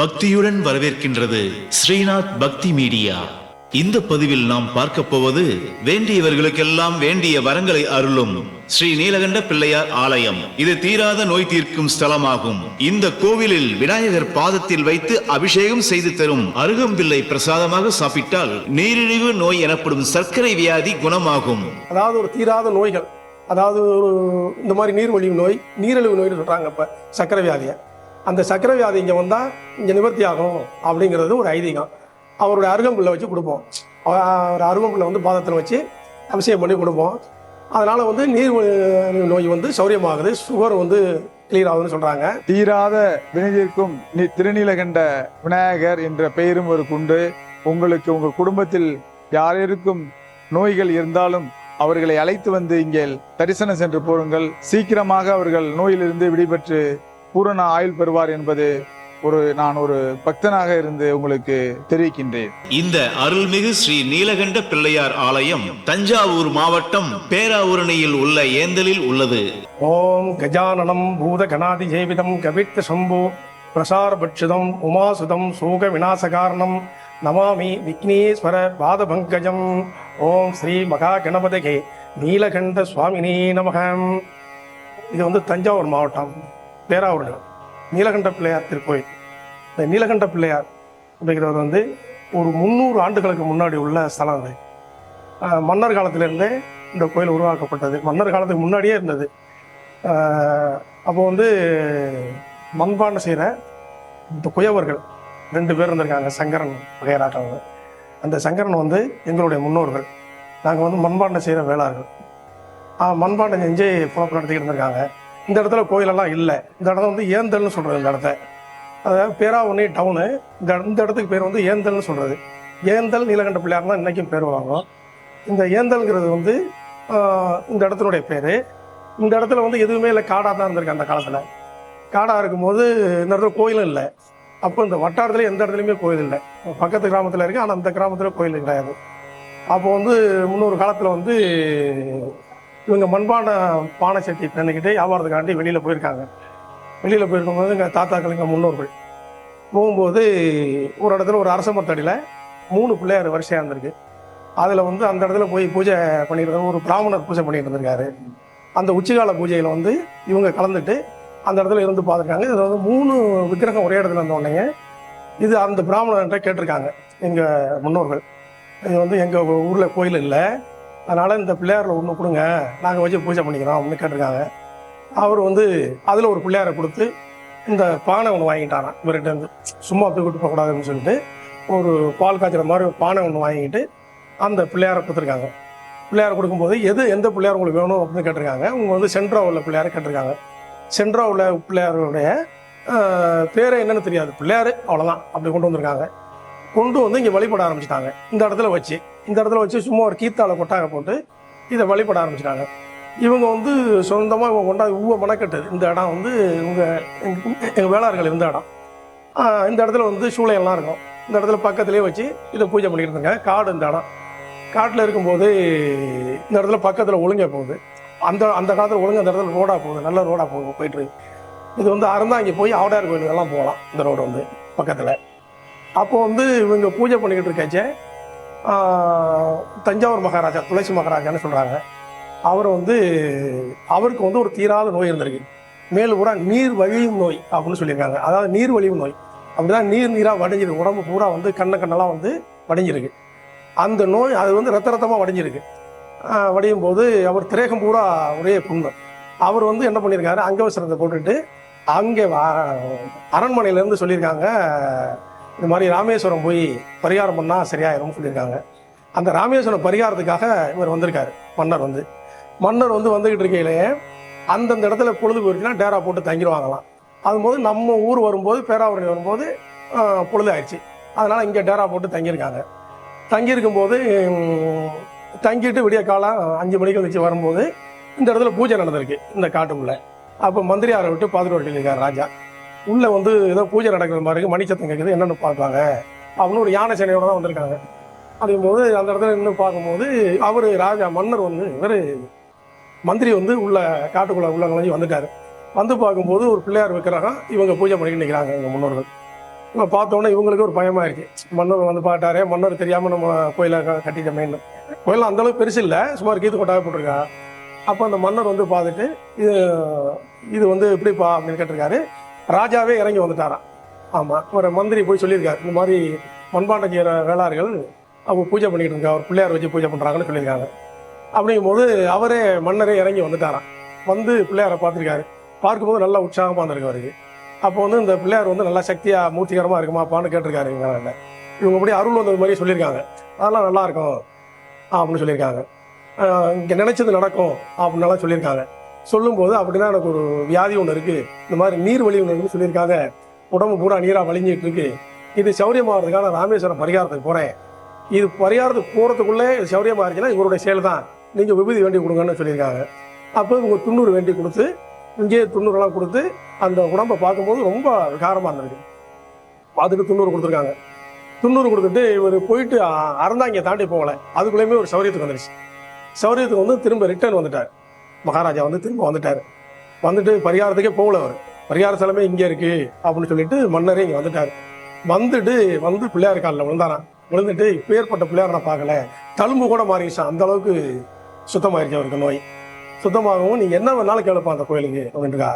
பக்தியுடன் வரவேற்கின்றது ஸ்ரீநாத் பக்தி மீடியா. இந்த பதிவில் நாம் பார்க்க போவது வேண்டியவர்களுக்கெல்லாம் வேண்டிய வரங்களை அருளும் ஸ்ரீ நீலகண்ட பிள்ளையார் ஆலயம். இது தீராத நோய் தீர்க்கும் ஸ்தலமாகும். இந்த கோவிலில் விநாயகர் பாதத்தில் வைத்து அபிஷேகம் செய்து தரும் அருகம்பிள்ளை பிரசாதமாக சாப்பிட்டால் நீரிழிவு நோய் எனப்படும் சர்க்கரை வியாதி குணமாகும். அதாவது ஒரு தீராத நோய்கள் அதாவது ஒரு இந்த மாதிரி நீர்வழிவு நோய் நீரிழிவு நோய்னு சொல்றாங்க இப்ப சக்கரை வியாதியை. அந்த சக்கரை வியாதி இங்கே வந்தால் இங்கே நிவர்த்தி ஆகும் அப்படிங்கிறது ஒரு ஐதீகம். அவருடைய அருகம்புல்லை வச்சு கொடுப்போம். அவர் அருகம்புல்லை வந்து பாதத்தில் வச்சு அபிஷேகம் பண்ணி கொடுப்போம். அதனால் வந்து நீர் நோய் வந்து சௌரியமாகுது சுகர் வந்து கிளியர் ஆகுதுன்னு சொல்கிறாங்க தீராத வினைதிற்கும் நீ திருநீலகண்ட விநாயகர் என்ற பெயரும் ஒரு குண்டு. உங்களுக்கு உங்கள் குடும்பத்தில் யாரிருக்கும் நோய்கள் இருந்தாலும் அவர்களை அழைத்து வந்து இங்கே தரிசனம் சென்று போருங்கள். சீக்கிரமாக அவர்கள் நோயிலிருந்து விடுபட்டு பூரண ஆயுள் பெறுவார் என்பது ஒரு நான் ஒரு பக்தனாக இருந்து உங்களுக்கு தெரிவிக்கின்றேன். இந்த அருள்மிகு ஸ்ரீ நீலகண்ட பிள்ளையார் ஆலயம் தஞ்சாவூர் மாவட்டம் பேராவூரணியில் உள்ள ஏந்தலில் உள்ளது. ஓம் கஜானனம் பூத கணாதி ஜெய்விதம் கவித்த சம்பு பிரசாரபட்சிதம் உமாசுதம் சூக விநாசகாரணம் நமாமி விக்னேஸ்வர பாதபங்கஜம். ஓம் ஸ்ரீ மகா கணபதகே நீலகண்ட சுவாமினே நமகம் இது வந்து தஞ்சாவூர் மாவட்டம். பேராவூரணி நீலகண்ட பிள்ளையார் திருக்கோயில். இந்த நீலகண்ட பிள்ளையார் அப்படிங்கிறது வந்து ஒரு முந்நூறு ஆண்டுகளுக்கு முன்னாடி உள்ள ஸ்தலம் அது. மன்னர் காலத்திலேருந்தே இந்த கோயில் உருவாக்கப்பட்டது. மன்னர் காலத்துக்கு முன்னாடியே இருந்தது. அப்போ வந்து மண்பாண்டம் செய்கிற இந்த குயவர்கள் ரெண்டு பேர் இருந்திருக்காங்க சங்கரன் வகையராட்டவங்க அந்த சங்கரன் வந்து எங்களுடைய முன்னோர்கள். நாங்கள் வந்து மண்பாண்டம் செய்கிற வேளார்கள் மண்பாண்டம் செஞ்சு புலப்பு நடத்திக்கிட்டு இருந்திருக்காங்க. இந்த இடத்துல கோயிலெல்லாம் இல்லை. இந்த இடத்த வந்து ஏந்தல்னு சொல்கிறது இந்த இடத்த. அதாவது பேராவணி டவுனு இந்த இந்த இடத்துக்கு பேர் வந்து ஏந்தல்னு சொல்கிறது ஏந்தல் நீலகண்ட பிள்ளையார் தான் இன்றைக்கும் பேர் வாங்கும் இந்த ஏந்தல்ங்கிறது வந்து இந்த இடத்தினுடைய பேர். இந்த இடத்துல வந்து எதுவுமே இல்லை காடாக தான் இருந்திருக்கு அந்த காலத்தில். காடாக இருக்கும்போது இந்த இடத்துல கோயிலும் இல்லை. அப்போ இந்த வட்டாரத்தில் எந்த இடத்துலையுமே கோயில் இல்லை. பக்கத்து கிராமத்தில் இருக்குது ஆனால் அந்த கிராமத்தில் கோயில் கிடையாது. அப்போ வந்து முன்னொரு காலத்தில் வந்து இவங்க மண்பான பானை சட்டி பண்ணிக்கிட்டு வியாபாரத்துக்காண்டி வெளியில் போயிருக்காங்க. வெளியில் போயிருக்கும்போது எங்கள் தாத்தாக்கள் எங்கள் முன்னோர்கள் போகும்போது ஒரு இடத்துல ஒரு அரச மரத்தடியில் மூணு பிள்ளையார் வரிசையாக இருந்திருக்கு. அதில் வந்து அந்த இடத்துல போய் பூஜை பண்ணிட்டு ஒரு பிராமணர் பூஜை பண்ணிட்டு இருந்திருக்காரு. அந்த உச்சிகால பூஜையில் வந்து இவங்க கலந்துட்டு அந்த இடத்துல இருந்து பார்த்துருக்காங்க. இதில் வந்து மூணு விக்கிரகம் ஒரே இடத்துல இருந்தோடனே இது அந்த பிராமணர்கிட்ட கேட்டிருக்காங்க எங்கள் முன்னோர்கள். இது வந்து எங்கள் ஊரில் கோயில் இல்லை. அதனால் இந்த பிள்ளையாரில் ஒன்று கொடுங்க. நாங்கள் வச்சு பூஜை பண்ணிக்கிறோம் அப்படின்னு கேட்டிருக்காங்க. அவர் வந்து அதில் ஒரு பிள்ளையாரை கொடுத்து இந்த பானை ஒன்று வாங்கிட்டாராம். இவர்கிட்டருந்து சும்மா தூக்கிட்டு போகக்கூடாதுன்னு சொல்லிட்டு ஒரு பால் காய்ச்சுற மாதிரி ஒரு பானை ஒன்று வாங்கிட்டு அந்த பிள்ளையாரை கொடுத்துருக்காங்க. பிள்ளையாரை கொடுக்கும்போது எது எந்த பிள்ளையார் உங்களுக்கு வேணும் அப்படின்னு கேட்டிருக்காங்க. அவங்க வந்து சென்ட்ரா உள்ள பிள்ளையாரை கேட்டிருக்காங்க. சென்ட்ரா உள்ள பிள்ளையாருடைய ஆஹ், பேரே என்னன்னு தெரியாது. பிள்ளையார் அவ்வளோதான் அப்படி கொண்டு வந்திருக்காங்க. கொண்டு வந்து இங்கே வழிபட ஆரம்பிச்சிட்டாங்க. இந்த இடத்துல வச்சு இந்த இடத்துல வச்சு சும்மா ஒரு கீத்தால கொட்டாக போட்டு இதை வழிபட ஆரம்பிச்சிட்டாங்க. இவங்க வந்து சொந்தமாக இவங்க கொண்டாந்து ஊவ மணக்கட்டு. இந்த இடம் வந்து இவங்க எங்கள் வேளார்கள் இருந்த இடம். இந்த இடத்துல வந்து சூளையெல்லாம் இருக்கும். இந்த இடத்துல பக்கத்துலேயே வச்சு இதை பூஜை பண்ணிக்கிட்டு இருந்தாங்க காடு இந்த இடம். காட்டில் இருக்கும்போது இந்த இடத்துல பக்கத்தில் ஒழுங்க போகுது. அந்த அந்த காலத்தில் ஒழுங்கு அந்த இடத்துல ரோடாக போகுது. நல்ல ரோடாக போகுது போயிட்டு இது வந்து அறந்தாங்கி போய் ஆவடையார் கோயிலுக்கெல்லாம் போகலாம். இந்த ரோடு வந்து பக்கத்தில். அப்போ வந்து இவங்க பூஜை பண்ணிக்கிட்டு இருக்காச்சே தஞ்சாவூர் மகாராஜா துளசி மகாராஜான்னு சொல்கிறாங்க அவர் வந்து அவருக்கு வந்து ஒரு தீராத நோய் இருந்திருக்கு. மேல் பூரா நீர் வழியும் நோய் அப்படின்னு சொல்லியிருக்காங்க. அதாவது நீர் வழியும் நோய். அப்படிதான் நீர் நீராக வடிஞ்சிருக்கு. உடம்பு பூரா வந்து கண்ணை கண்ணெல்லாம் வந்து வடிஞ்சிருக்கு. அந்த நோய் அது வந்து ரத்த ரத்தமாக வடிஞ்சிருக்கு. வடையும் வடியும் போது அவர் திரேகம் பூரா ஒரே புண்ணு. அவர் வந்து என்ன பண்ணியிருக்காரு? அங்கவசரத்தை போட்டுட்டு அங்கே அரண்மனையிலேருந்து சொல்லியிருக்காங்க இந்த மாதிரி ராமேஸ்வரம் போய் பரிகாரம் பண்ணால் சரியாயிரும்னு சொல்லியிருக்காங்க. அந்த ராமேஸ்வரம் பரிகாரத்துக்காக இவர் வந்திருக்காரு மன்னர் வந்து. மன்னர் வந்து வந்துக்கிட்டு இருக்கையிலேயே அந்தந்த இடத்துல பொழுது போயிருச்சுன்னா டேரா போட்டு தங்கிடுவாங்களாம். அதுபோது நம்ம ஊர் வரும்போது பேராவூரணி வரும்போது பொழுது ஆயிடுச்சு அதனால் இங்கே டேரா போட்டு தங்கியிருக்காங்க. தங்கியிருக்கும்போது தங்கிட்டு விடிய காலம் அஞ்சு மணிக்கு வந்துச்சு வரும்போது இந்த இடத்துல பூஜை நடந்திருக்கு இந்த காட்டுக்குள்ளே. அப்போ மந்திரியாரை விட்டு பார்த்துட்டு இருக்கார் ராஜா. உள்ளே வந்து ஏதோ பூஜை நடக்கிற மாதிரி இருக்கு மணிச்சத்தம் கேட்குது என்னென்னு பார்ப்பாங்க. அப்படின்னு ஒரு யானை சேனையோட தான் வந்திருக்காங்க. அப்படிங்கும்போது அந்த இடத்துல நின்று பார்க்கும்போது அவர் ராஜா மன்னர் வந்து இவர் மந்திரி வந்து உள்ள காட்டுக்குள்ள உள்ள நுழைஞ்சு வந்துட்டாரு. வந்து பார்க்கும்போது ஒரு பிள்ளையார் வைக்கிறாங்க இவங்க பூஜை பண்ணிக்கிட்டு நிற்கிறாங்க எங்கள் முன்னோர்கள். இவங்க பார்த்தோன்னே இவங்களுக்கு ஒரு பயமாக இருக்கு. மன்னர் வந்து பார்த்தாரே மன்னர் தெரியாமல் நம்ம கோயிலை க- மெயின் கோயில் அந்தளவுக்கு பெருசு இல்லை சுமார் கீத்து கொட்டாக போட்டிருக்கா. அப்போ அந்த மன்னர் வந்து பார்த்துட்டு இது இது வந்து எப்படிப்பா அப்படின்னு கேட்டிருக்காரு. ராஜாவே இறங்கி வந்துட்டாராம். ஆமாம் ஒரு மந்திரி போய் சொல்லியிருக்காரு. இந்த மாதிரி மண்பாண்ட செய்கிற வேளார்கள் அவங்க பூஜை பண்ணிக்கிட்டு இருக்கா அவர் பிள்ளையார் வச்சு பூஜை பண்ணுறாங்கன்னு சொல்லியிருக்காங்க. அப்படிங்கும்போது அவரே மன்னரே இறங்கி வந்துட்டாராம். வந்து பிள்ளையாரை பார்த்துருக்காரு. பார்க்கும்போது நல்லா உற்சாகமாக இருந்திருக்கு அவருக்கு அப்போ வந்து இந்த பிள்ளையார் வந்து நல்லா சக்தியாக மூர்த்திகரமாக இருக்குமாப்பான்னு கேட்டிருக்காரு இவங்க இவங்க அப்படி அருள் வந்தது மாதிரி சொல்லியிருக்காங்க. அதெல்லாம் நல்லாயிருக்கும் அப்படின்னு சொல்லியிருக்காங்க. இங்கே நினச்சது நடக்கும் அப்படின்னலாம் சொல்லியிருக்காங்க. சொல்லும்போது அப்படின்னா எனக்கு ஒரு வியாதி ஒன்று இருக்குது இந்த மாதிரி நீர் வழி ஒன்று இருக்குன்னு சொல்லியிருக்காங்க. உடம்பு பூரா நீராக வலிஞ்சிட்டு இருக்கு. இது சௌரியமாகிறதுக்காக நான் ராமேஸ்வரம் பரிகாரத்துக்கு போகிறேன் இது பரிகாரத்துக்கு போகிறதுக்குள்ளே இது சௌரியமா இருந்துச்சுன்னா இவருடைய செயல் தான். நீங்கள் விபூதி வேண்டி கொடுங்கன்னு சொல்லியிருக்காங்க. அப்போ இவங்க துண்ணூறு வேண்டி கொடுத்து இங்கேயே துண்ணூறுலாம் கொடுத்து அந்த உடம்பை பார்க்கும்போது ரொம்ப விகாரமாக இருந்திருக்கு. பார்த்துட்டு துண்ணூறு கொடுத்துருக்காங்க. துண்ணூறு கொடுத்துட்டு இவர் போயிட்டு அறந்தாங்க தாண்டி போகல. அதுக்குள்ளேயுமே ஒரு சௌரியத்துக்கு வந்துடுச்சு சௌரியத்துக்கு வந்து திரும்ப ரிட்டர்ன் வந்துட்டார். மகாராஜா வந்து திரும்ப வந்துட்டார். வந்துட்டு பரிகாரத்துக்கே போகல அவர். பரிகார ஸ்தலமே இங்கே இருக்கு அப்படின்னு சொல்லிட்டு மன்னரே இங்கே வந்துட்டார். வந்துட்டு வந்து பிள்ளையார் காலில் விழுந்தாராம். விழுந்துட்டு இப்பேற்பட்ட பிள்ளையார் நான் பார்க்கல. தழும்பு கூட மாறிடுச்சான் அந்த அளவுக்கு சுத்தமாயிருச்சு அவருக்கு நோய். சுத்தமாகவும் நீ என்ன வேணாலும் கேளுப்பா அந்த கோயிலுக்கு அப்படின்ட்டுக்கா.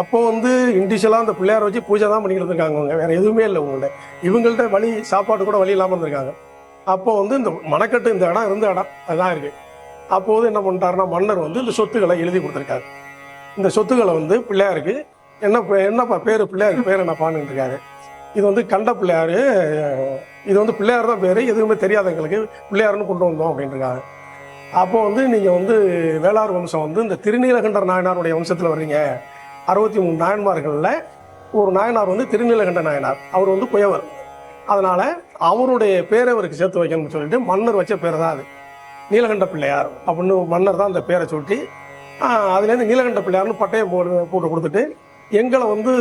அப்போ வந்து இண்டிஷுவலாக அந்த பிள்ளையாரை வச்சு பூஜை தான் பண்ணிக்கிட்டு இருக்காங்க அவங்க. வேறு எதுவுமே இல்லை உங்கள்கிட்ட இவங்கள்ட்ட வழி சாப்பாடு கூட வழி இல்லாமல் இருந்திருக்காங்க. அப்போ வந்து இந்த மணக்கட்டு இந்த இடம் இருந்த இடம் அதுதான் இருக்குது அப்போது என்ன பண்ணிட்டாருன்னா மன்னர் வந்து இந்த சொத்துக்களை எழுதி கொடுத்துருக்காரு. இந்த சொத்துக்களை வந்து பிள்ளையாருக்கு என்ன பே- என்னப்பா பேர் பிள்ளையாருக்கு பேர் என்னப்பான்னு இருக்காரு இது வந்து கண்ட பிள்ளையார் இது வந்து பிள்ளையார் தான் பேர் எதுவுமே தெரியாதவங்களுக்கு பிள்ளையாருன்னு கொண்டு வந்தோம் அப்படின்ட்டுருக்காங்க அப்போ வந்து நீங்கள் வந்து வேளார் வம்சம் வந்து இந்த திருநீலகண்டர் நாயனாருடைய வம்சத்தில் வர்றீங்க. அறுபத்தி மூணு நாயன்மார்களில் ஒரு நாயனார் வந்து திருநீலகண்ட நாயனார். அவர் வந்து குயவர் அதனால் அவருடைய பேரை அவருக்கு சேர்த்து வைக்கணும்னு சொல்லிட்டு மன்னர் வச்ச பேர் தான் அது. நீலகண்ட பிள்ளையார் அப்படின்னு மன்னர் தான் அந்த பேரை சொல்லி அதுலேருந்து நீலகண்ட பிள்ளையார்னு பட்டயம் போட்டு போட்டு கொடுத்துட்டு எங்களை வந்து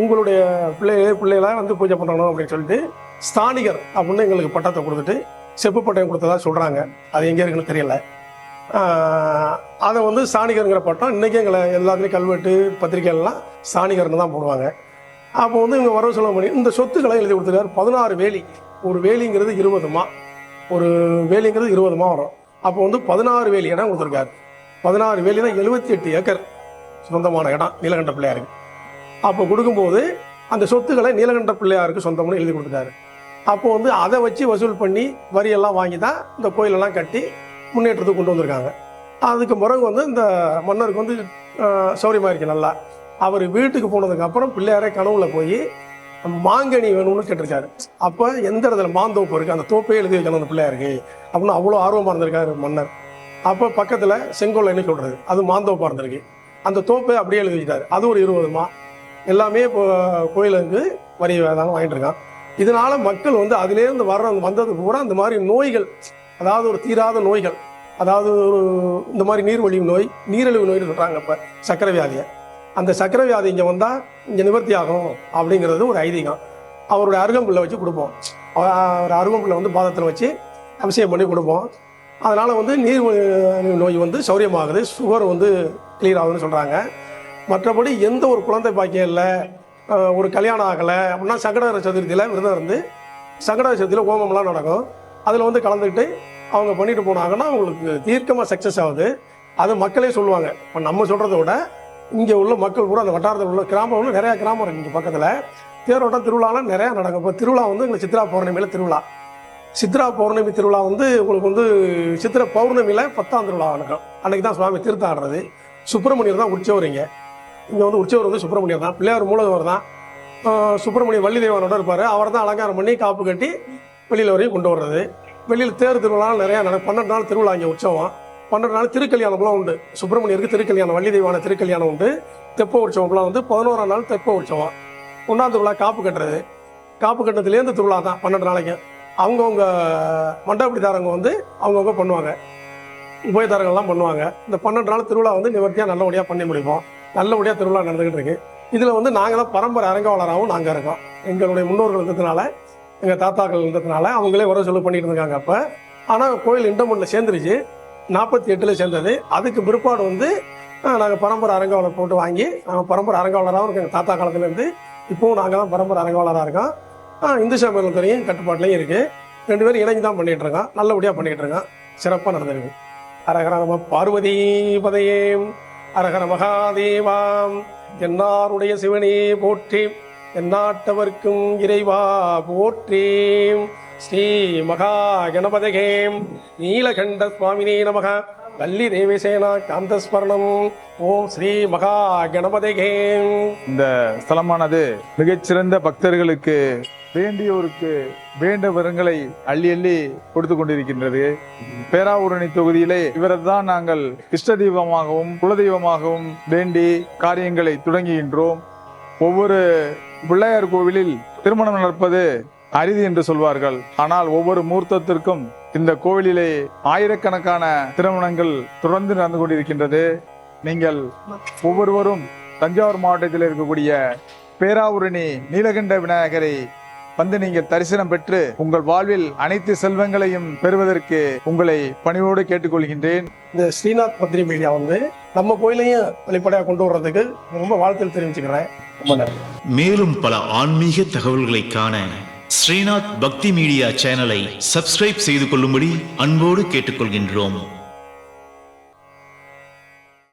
உங்களுடைய பிள்ளைகளே பிள்ளைகளாக வந்து பூஜை பண்ணணும் அப்படின்னு சொல்லிட்டு ஸ்தானிகர் அப்படின்னு எங்களுக்கு பட்டத்தை கொடுத்துட்டு செப்பு பட்டயம் கொடுத்ததா சொல்கிறாங்க அது எங்கே இருக்குன்னு தெரியல. அதை வந்து சாணிகருங்கிற பட்டம் இன்றைக்கி எங்களை எல்லாத்துலேயும் கல்வெட்டு பத்திரிக்கைகள்லாம் சாணிகர்னு தான் போடுவாங்க. அப்போ வந்து இவங்க வரவு செலவு பண்ணி இந்த சொத்துக்களை எழுதி கொடுத்துருக்காரு பதினாறு வேலி. ஒரு வேலிங்கிறது இருபதுமா ஒரு வேலிங்கிறது இருபதுமா வரும். அப்போ வந்து பதினாறு வேலி இடம் கொடுத்துருக்காரு. பதினாறு வேலி தான் எழுபத்தி எட்டு ஏக்கர் சொந்தமான இடம் நீலகண்ட பிள்ளையாருக்கு. அப்போ கொடுக்கும்போது அந்த சொத்துக்களை நீலகண்ட பிள்ளையாருக்கு சொந்தம்னு எழுதி கொடுத்துட்டாரு. அப்போ வந்து அதை வச்சு வசூல் பண்ணி வரியெல்லாம் வாங்கி தான் இந்த கோயிலெல்லாம் கட்டி முன்னேற்றத்துக்கு கொண்டு வந்திருக்காங்க. அதுக்கு பிறகு வந்து இந்த மன்னருக்கு வந்து சௌரியமாக இருக்குது இருக்கு நல்லா. அவர் வீட்டுக்கு போனதுக்கப்புறம் பிள்ளையாரே கனவுல போய் மாங்கனி வேணும்னு கேட்டிருக்காரு. அப்போ எந்த இடத்துல மாந்தோப்பு இருக்கு? அந்த தோப்பே எழுதி வைக்கணும் அந்த பிள்ளையாருக்கு. அப்படின்னு அவ்வளோ ஆர்வமாக இருந்திருக்காரு மன்னர். அப்போ பக்கத்தில் செங்கோல் என்ன அது மாந்தோப்பாக இருந்திருக்கு. அந்த தோப்பை அப்படியே எழுதி வச்சுட்டாரு அது ஒரு இருபதுமா எல்லாமே இப்போ கோயிலுக்கு வரி வாங்கிட்டு இருக்கான். இதனால மக்கள் வந்து அதுலேருந்து வர்ற வந்தது பூரா இந்த மாதிரி நோய்கள் அதாவது ஒரு தீராத நோய்கள் அதாவது ஒரு இந்த மாதிரி நீர்வழிவு நோய் நீரிழிவு நோய்னு சொல்கிறாங்க இப்போ சக்கரை வியாதியை அந்த சக்கரை வியாதி இங்கே வந்தால் இங்கே நிவர்த்தி ஆகும் அப்படிங்கிறது ஒரு ஐதீகம். அவருடைய அருகம்புல்லை வச்சு கொடுப்போம். அவர் அருகம்புல்லை வந்து பாதத்தில் வச்சு அபிஷேகம் பண்ணி கொடுப்போம். அதனால் வந்து நீர் நோய் வந்து சௌரியமாகுது சுகர் வந்து கிளியர் ஆகுதுன்னு சொல்கிறாங்க மற்றபடி எந்த ஒரு குழந்தை பாக்கியம் இல்லை ஒரு கல்யாணம் ஆகலை அப்படின்னா சங்கடகர சதுர்த்தியில் விரதம் இருந்து சங்கடகர சதுர்த்தியில் ஹோமம்லாம் நடக்கும். அதில் வந்து கலந்துக்கிட்டு அவங்க பண்ணிட்டு போனாங்கன்னா அவங்களுக்கு தீர்க்கமாக சக்ஸஸ் ஆகுது. அது மக்களே சொல்லுவாங்க. இப்போ நம்ம சொல்கிறத விட இங்கே உள்ள மக்கள் கூட அந்த வட்டாரத்தில் உள்ள கிராமம் உள்ள நிறையா கிராமம் இருக்குது இங்கே பக்கத்தில். தேரோட்டம் திருவிழாலாம் நிறையா நடக்கும். இப்போ திருவிழா வந்து எங்களுக்கு சித்ரா பௌர்ணமியில் திருவிழா. சித்ரா பௌர்ணமி திருவிழா வந்து உங்களுக்கு வந்து சித்திரை பௌர்ணமியில் பத்தாம் திருவிழா நடக்கும். அன்னைக்கு தான் சுவாமி தீர்த்தம் ஆடுறது. சுப்பிரமணியர் தான் உற்சவர் இங்கே. இங்கே வந்து உற்சவர் வந்து சுப்பிரமணியர் தான். பிள்ளையார் மூலவர் தான். சுப்பிரமணிய வள்ளி தேவனோட இருப்பார். அவர் தான் அலங்காரம் பண்ணி காப்பு கட்டி வெளியில் வரையும் கொண்டு வர்றது. வெளியில் தேர் திருவிழா நிறையா நடக்கும். பன்னெண்டு நாள் திருவிழா இங்கே உற்சவம். பன்னெண்டு நாள் திருக்கல்யாணம்லாம் உண்டு. சுப்பிரமணியருக்கு திருக்கல்யாணம் வள்ளி தெய்வான திருக்கல்யாணம் உண்டு. தெப்ப உற்சவம்லாம் வந்து பதினோராம் நாள் தெப்ப உற்சவம். ஒன்றாம் திருவிழா காப்பு கட்டுறது. காப்பு கட்டுறதுலேருந்து திருவிழா தான் பன்னெண்டு நாளைக்கு. அவங்கவுங்க மண்டபடிதாரங்க வந்து அவங்கவுங்க பண்ணுவாங்க. உபயதாரங்கள்லாம் பண்ணுவாங்க. இந்த பன்னெண்டு நாள் திருவிழா வந்து நிவர்த்தியாக நல்லபடியாக பண்ணி முடிப்போம். நல்லபடியாக திருவிழா நடந்துகிட்டு இருக்கு. இதில் வந்து நாங்கள் தான் பரம்பரை அரங்காவலராகவும் நாங்கள் இருக்கோம். எங்களுடைய முன்னோர்கள் இருந்ததுனால எங்கள் தாத்தாக்கள் இருந்ததுனால அவங்களே வர சொல்லு பண்ணிட்டு இருக்காங்க அப்போ. ஆனால் கோயில் இண்டமெண்ட்டில் சேர்ந்துருச்சு. நாற்பத்தி எட்டில் சேர்ந்தது. அதுக்கு பிற்பாடு வந்து நாங்கள் பரம்பரை அரங்காவலர் போட்டு வாங்கி நாங்கள் பரம்பரை அரங்காவலராகவும் இருக்கோம். எங்கள் தாத்தா காலத்துலேருந்து இப்போவும் நாங்கள் தான் பரம்பரை அரங்காவலராக இருக்கோம். இந்து இந்து சமயத்துறையும் கட்டுப்பாட்டிலையும் இருக்குது ரெண்டு பேரும் இணைஞ்சு தான் பண்ணிகிட்டு இருக்கோம். நல்லபடியாக பண்ணிகிட்டு இருக்கோம். சிறப்பாக நடந்திருக்கு. அரகர நம பார்வதி பதையேம் அரகர மகாதேவாம் என்னாருடைய சிவனே போற்றி எந்நாட்டவர்க்கும் இறைவா போற்றேன் ஸ்ரீ மகா கணபதகேம் நீலகண்ட சுவாமினே நமக. வள்ளி தேவசேனா காந்தஸ்மரணம் ஓம் ஸ்ரீ மகா கணபதகேம் இந்த ஸ்தலமானது மிகச்சிறந்த பக்தர்களுக்கு வேண்டியோருக்கு வேண்ட வரங்களை அள்ளி அள்ளி கொடுத்து கொண்டிருக்கின்றது. பேராவூரணி தொகுதியிலே இவரது தான் நாங்கள் இஷ்ட தெய்வமாகவும் குலதெய்வமாகவும் வேண்டி காரியங்களை தொடங்குகின்றோம். ஒவ்வொரு பிள்ளையார் கோவிலில் திருமணம் நடப்பது அரிது என்று சொல்வார்கள். ஆனால் ஒவ்வொரு மூர்த்தத்திற்கும் இந்த கோவிலிலே ஆயிரக்கணக்கான திருமணங்கள் தொடர்ந்து நடந்து கொண்டிருக்கின்றது. நீங்கள் ஒவ்வொருவரும் தஞ்சாவூர் மாவட்டத்தில் இருக்கக்கூடிய பேராவூரணி நீலகண்ட விநாயகரை வந்து நீங்கள் தரிசனம் பெற்று உங்கள் வாழ்வில் அனைத்து செல்வங்களையும் பெறுவதற்கு உங்களை பணிவோடு கேட்டுக்கொள்கின்றேன். இந்த ஸ்ரீநாத் பத்ரி மீடியா வந்து நம்ம கோயிலையும் வெளிப்படையாக கொண்டு வர்றதுக்கு ரொம்ப வாழ்த்து தெரிவிச்சுக்கிறேன். ரொம்ப நன்றி. மேலும் பல ஆன்மீக தகவல்களை காண ஸ்ரீநாத் பக்தி மீடியா சேனலை சப்ஸ்கிரைப் செய்து கொள்ளும்படி அன்போடு கேட்டுக்கொள்கின்றோம்.